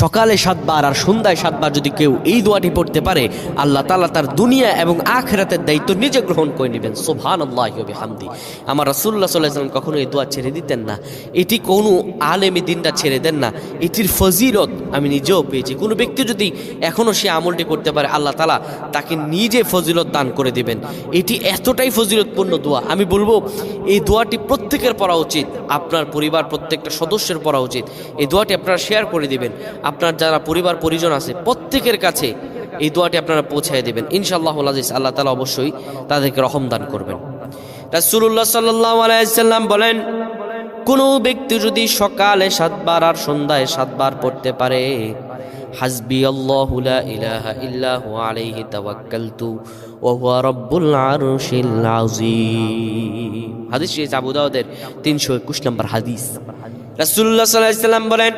সকালে সাতবার আর সন্ধ্যায় সাতবার যদি কেউ এই দোয়াটি পড়তে পারে, আল্লাহ তালা তার দুনিয়া এবং আখেরাতের দায়িত্ব নিজে গ্রহণ করে নেবেন। সোভান আল্লাহ হামদি আমার রাসুল্লাহ সাল্লাম কখনো এই দোয়া ছেড়ে দিতেন না। এটি কোনো আলেমি দিনটা ছেড়ে দেন না। এটির ফজিলত আমি নিজেও পেয়েছি। কোনো ব্যক্তি যদি এখনও সে আমলটি করতে পারে, আল্লাহ তালা তাকে নিজে ফজিলত দান করে দিবেন। এটি এতটাই ফজিলতপূর্ণ দোয়া। আমি বলব, এই দোয়াটি প্রত্যেকের পড়া উচিত। আপনার পরিবার, প্রত্যেকটা সদস্যের পড়া উচিত। এই দোয়াটি আপনারা শেয়ার করে দিবেন। আপনার যারা পরিবার, পরিজন আছে, প্রত্যেকের কাছে এই দোয়াটি আপনারা পৌঁছায় দেবেন। ইনশাআল্লাহ আজিজ, আল্লাহ তালা অবশ্যই তাদেরকে রহম দান করবেন। রাসুল্লাহ সাল্লাহ আলাইসাল্লাম বলেন, কোনো ব্যক্তি যদি সকালে সাতবার আর সন্ধ্যায় সাতবার পড়তে পারে হাসবি আল্লাহ লা ইলাহা ইল্লাহু আলাইহি তাওয়াক্কালতু, ওয়া রাব্বুল আরশিল আযীম। হাদিস আবু দাউদের 321 নম্বর হাদিস। রাসূলুল্লাহ সাল্লাল্লাহু বলেন